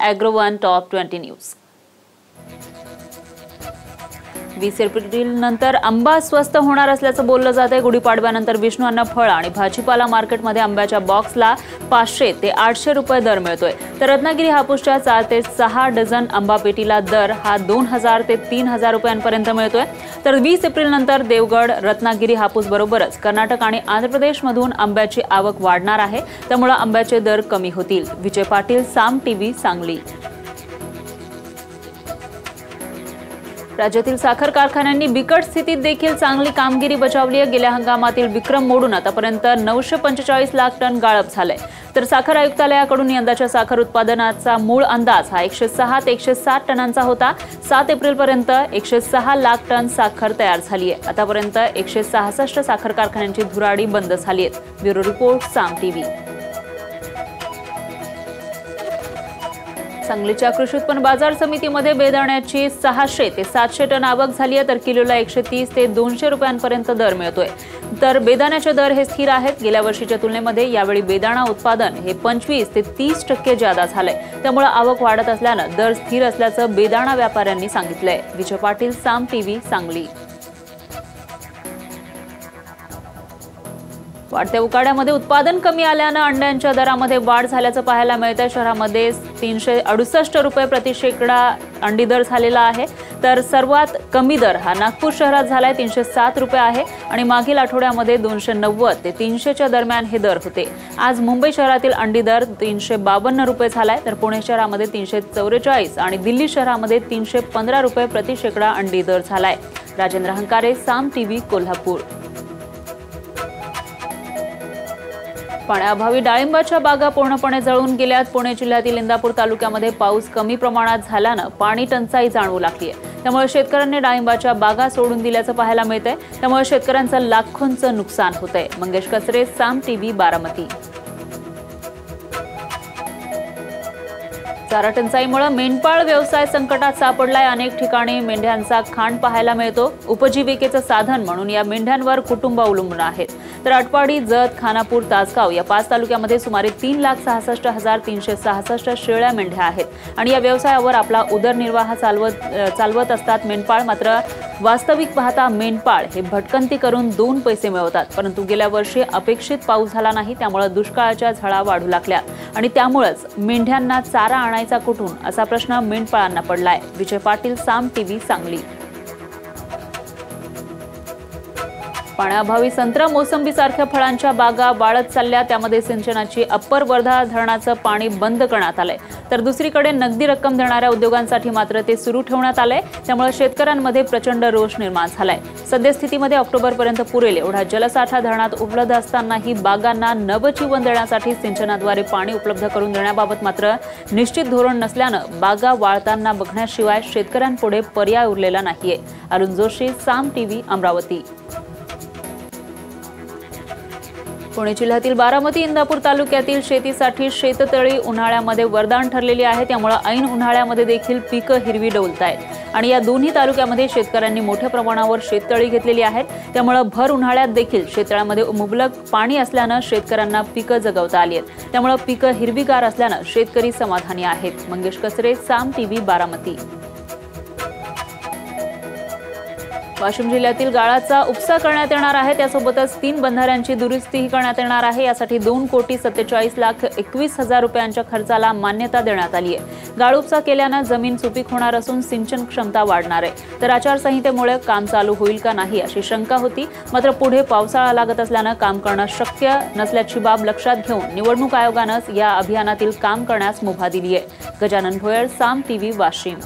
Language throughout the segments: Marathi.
ॲग्रोवन टॉप ट्वेंटी न्यूज वीस एप्रिलनंतर आंबा स्वस्त होणार असल्याचं बोललं जात आहे गुढीपाडव्यानंतर विष्णू अन्न फळ आणि भाजीपाला मार्केटमध्ये आंब्याच्या बॉक्सला पाचशे ते आठशे रुपये दर मिळतोय. तर रत्नागिरी हापूसच्या चार ते सहा डझन आंबा पेटीला दर हा दोन हजार ते तीन हजार रुपयांपर्यंत मिळतोय. तर वीस एप्रिल नंतर देवगड रत्नागिरी हापूस बरोबरच कर्नाटक आणि आंध्र प्रदेशमधून आंब्याची आवक वाढणार आहे. त्यामुळे आंब्याचे दर कमी होतील. विजय पाटील साम टीव्ही सांगली. राज्यातील साखर कारखान्यांनी बिकट स्थितीत देखील चांगली कामगिरी बजावली आहे. गेल्या हंगामातील विक्रम मोडून आतापर्यंत नऊशे पंचेचाळीस लाख टन गाळप झालंय. तर साखर आयुक्तालयाकडून यंदाच्या साखर उत्पादनाचा मूळ अंदाज हा एकशे सहा ते एकशे सात टनांचा होता. सात एप्रिलपर्यंत एकशे सहा लाख टन साखर तयार झाली आहे. आतापर्यंत एकशे सहासष्ट साखर कारखान्यांची धुराडी बंद झाली आहेत. Bureau report Saam TV. सांगलीच्या कृषी उत्पन्न बाजार समितीमध्ये बेदाण्याची सहाशे ते सातशे टन आवक झाली आहे तर किलोला एकशे तीस ते दोनशे रुपयांपर्यंत दर मिळतोय. तर बेदाण्याचे दर हे स्थिर आहेत. गेल्या वर्षीच्या तुलनेमध्ये यावेळी बेदाणा उत्पादन हे पंचवीस ते तीस टक्के जादा झालंय. त्यामुळे आवक वाढत असल्यानं दर स्थिर असल्याचं बेदाणा व्यापाऱ्यांनी सांगितलंय. विजय पाटील साम टीव्ही सांगली. वाढत्या उकाड्यामध्ये उत्पादन कमी आल्यानं अंड्यांच्या दरामध्ये वाढ झाल्याचं पाहायला मिळतं शहरामध्ये तीनशे अडुसष्ट रुपये प्रति शेकडा अंडी दर झालेला आहे. तर सर्वात कमी दर हा नागपूर शहरात झालाय तीनशे सात रुपये आहे. आणि मागील आठवड्यामध्ये दोनशे नव्वद ते तीनशेच्या दरम्यान हे दर होते. आज मुंबई शहरातील अंडी दर तीनशे बावन्न रुपये झालाय. तर पुणे शहरामध्ये तीनशे चौवेचाळीस आणि दिल्ली शहरामध्ये तीनशे पंधरा रुपये प्रति शेकडा अंडी दर झालाय. Rajendra Hankare Saam T V Kolhapur. पाण्याअभावी डाळिंबाच्या बागा पूर्णपणे जळून गेल्यात. पुणे जिल्ह्यातील इंदापूर तालुक्यामध्ये पाऊस कमी प्रमाणात झाल्यानं पाणी टंचाई जाणवू लागली आहे. त्यामुळे शेतकऱ्यांनी डाळिंबाच्या बागा सोडून दिल्याचं पाहायला मिळतंय. त्यामुळे शेतकऱ्यांचं लाखोंचं नुकसान होतंय. मंगेश कचरे साम टीव्ही बारामती. चारा टंचाईमुळे मेंढपाळ व्यवसाय संकटात सापडलाय. अनेक ठिकाणी मेंढ्यांचा खांड पाहायला मिळतो. उपजीविकेचं साधन म्हणून या मेंढ्यांवर कुटुंब अवलंबून आहेत तर अटपाडी जत खानापूर तासगाव या पाच तालुक्यामध्ये सुमारे तीन लाख सहासष्ट हजार तीनशे सहासष्ट शेळ्या मेंढ्या आहेत. आणि या व्यवसायावर आपला उदरनिर्वाह चालवत चालवत असतात मेंढपाळ. मात्र वास्तविक पाहता मेंढपाळ हे भटकंती करून दोन पैसे मिळवतात. परंतु गेल्या वर्षी अपेक्षित पाऊस झाला नाही त्यामुळे दुष्काळाच्या झळा वाढू लागल्या. आणि त्यामुळेच मेंढ्यांना चारा आणायचा कुठून असा प्रश्न मेंढपाळांना पडलाय. विजय पाटील साम टीव्ही सांगली. पाण्याअभावी संत्रा मोसंबीसारख्या फळांच्या बागा वाळत चालल्या. त्यामध्ये सिंचनाची अप्पर वर्धा धरणाचं पाणी बंद करण्यात आलंय. तर दुसरीकडे नगदी रक्कम देणाऱ्या उद्योगांसाठी मात्र ते सुरू ठेवण्यात आलंय. त्यामुळे शेतकऱ्यांमध्ये प्रचंड रोष निर्माण झालाय. सद्यस्थितीमध्ये ऑक्टोबरपर्यंत पुरेल एवढा जलसाठा धरणात उपलब्ध असतानाही बागांना नवजीवन देण्यासाठी सिंचनाद्वारे पाणी उपलब्ध करून देण्याबाबत मात्र निश्चित धोरण नसल्यानं बागा वाळताना बघण्याशिवाय शेतकऱ्यांपुढे पर्याय उरलेला नाहीये. अरुण जोशी साम टीव्ही अमरावती. पुणे जिल्ह्यातील बारामती इंदापूर तालुक्यातील शेतीसाठी शेततळी उन्हाळ्यामध्ये वरदान ठरलेली आहे. त्यामुळे ऐन उन्हाळ्यामध्ये देखील पिकं हिरवी डोलत आहेत आणि या दोन्ही तालुक्यामध्ये शेतकऱ्यांनी मोठ्या प्रमाणावर शेततळी घेतलेली आहेत त्यामुळे भर उन्हाळ्यात देखील शेततळ्यामध्ये मुबलक पाणी असल्यानं शेतकऱ्यांना पिकं जगवता आली आहेत. त्यामुळे पिकं हिरवीगार असल्यानं शेतकरी समाधानी आहेत. मंगेश कसरे साम टीव्ही बारामती. वाशिम जिल्ह्यातील गाळाचा उपसा करण्यात येणार आहे. त्यासोबतच तीन बंधाऱ्यांची दुरुस्तीही करण्यात येणार आहे. यासाठी दोन कोटी सत्तेचाळीस लाख एकवीस हजार रुपयांच्या खर्चाला मान्यता देण्यात आली आहे. गाळ उपसा केल्यानं जमीन सुपीक होणार असून सिंचन क्षमता वाढणार आहे. तर आचारसंहितेमुळे काम चालू होईल का नाही अशी शंका होती. मात्र पुढे पावसाळा लागत असल्यानं काम करणं शक्य नसल्याची बाब लक्षात घेऊन निवडणूक आयोगानंच या अभियानातील काम करण्यास मुभा दिली आहे. गजानन भोयर साम टीव्ही वाशिम.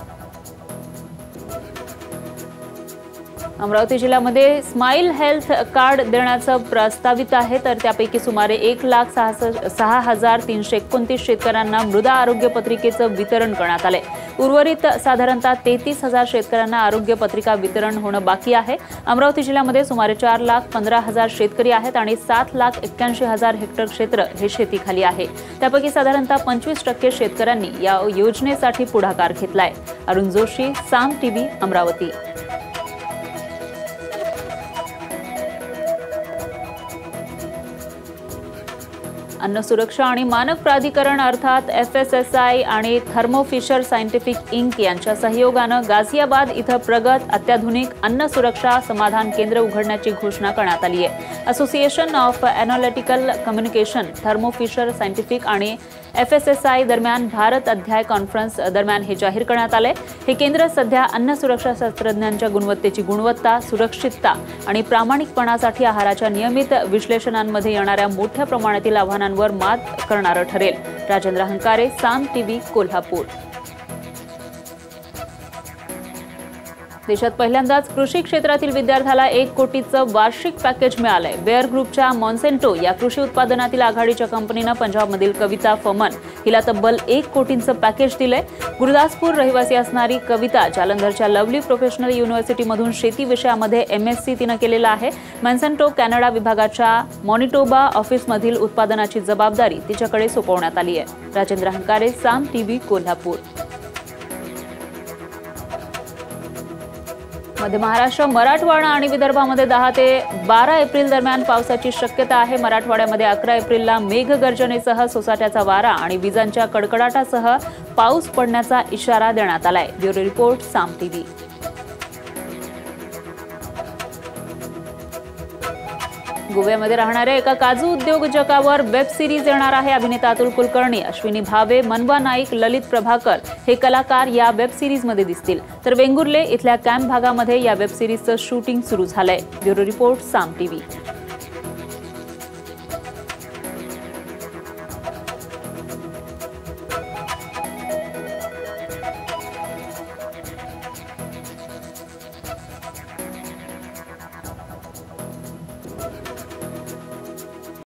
अमरावती जिल्ह्यामध्ये स्माईल हेल्थ कार्ड देण्याचं प्रस्तावित आहे. तर त्यापैकी सुमारे एक लाख सहा सहा हजार तीनशे एकोणतीस शेतकऱ्यांना मृदा आरोग्य पत्रिकेचं वितरण करण्यात आलंय. उर्वरित साधारणतः तेहतीस हजार शेतकऱ्यांना आरोग्य पत्रिका वितरण होणं बाकी आहे. अमरावती जिल्ह्यामध्ये सुमारे चार लाख पंधरा हजार शेतकरी आहेत आणि सात लाख एक्क्याऐंशी हजार हेक्टर क्षेत्र हे शेतीखाली आहे. त्यापैकी साधारणतः पंचवीस टक्के शेतकऱ्यांनी या योजनेसाठी पुढाकार घेतलाय. अरुण जोशी साम टीव्ही अमरावती. अन्न सुरक्षा आणि मानक प्राधिकरण अर्थात एफ एस एस आय आणि थर्मोफिशर सायंटिफिक इंक यांच्या सहयोगानं गाझियाबाद इथं प्रगत अत्याधुनिक अन्न सुरक्षा समाधान केंद्र उघडण्याची घोषणा करण्यात आली आहे. Association of analytical communication Thermo Fisher Scientific आणि एफ एस एस आय दरम्यान भारत अध्याय कॉन्फरन्स दरम्यान हे जाहीर करण्यात आले हे केंद्र सध्या अन्न सुरक्षा शास्त्रज्ञांच्या गुणवत्तेची गुणवत्ता सुरक्षितता आणि प्रामाणिकपणासाठी आहाराच्या नियमित विश्लेषणांमध्ये येणाऱ्या मोठ्या प्रमाणातील आव्हानांवर मात करणारं ठरेल. राजेंद्र हंकारे साम टीव्ही कोल्हापूर. देशात पहिल्यांदाच कृषी क्षेत्रातील विद्यार्थ्याला एक कोटीचं वार्षिक पॅकेज मिळालंय. बेअर ग्रुपच्या मॉन्सेंटो या कृषी उत्पादनातील आघाडीच्या कंपनीनं पंजाबमधील कविता फमन हिला तब्बल एक कोटींचं पॅकेज दिलंय. गुरुदासपूर रहिवासी असणारी कविता जालंधरच्या लवली प्रोफेशनल युनिव्हर्सिटीमधून शेती विषयामध्ये एम एस सी तिनं केलेलं आहे. मॉन्सेंटो कॅनडा विभागाच्या मॉनिटोबा ऑफिसमधील उत्पादनाची जबाबदारी तिच्याकडे सोपवण्यात आली आहे राजेंद्र हंकारे साम टीव्ही कोल्हापूर. मध्य महाराष्ट्र मराठवाडा आणि विदर्भामध्ये दहा ते बारा एप्रिल दरम्यान पावसाची शक्यता आहे. मराठवाड्यामध्ये अकरा एप्रिलला मेघगर्जनेसह सोसाट्याचा वारा आणि विजांच्या कडकडाटासह पाऊस पडण्याचा इशारा देण्यात आलाय. ब्युरो रिपोर्ट साम टीव्ही गोव्यामध्ये राहणाऱ्या एका काजू उद्योजकावर वेब सिरीज येणार आहे. अभिनेता अतुल कुलकर्णी अश्विनी भावे मनवा नाईक ललित प्रभाकर हे कलाकार या वेब सिरीजमध्ये दिसतील. तर वेंगुर्ले इथल्या कॅम्प भागामध्ये या वेब सिरीजचं शूटिंग सुरू झालंय. Bureau report Saam TV.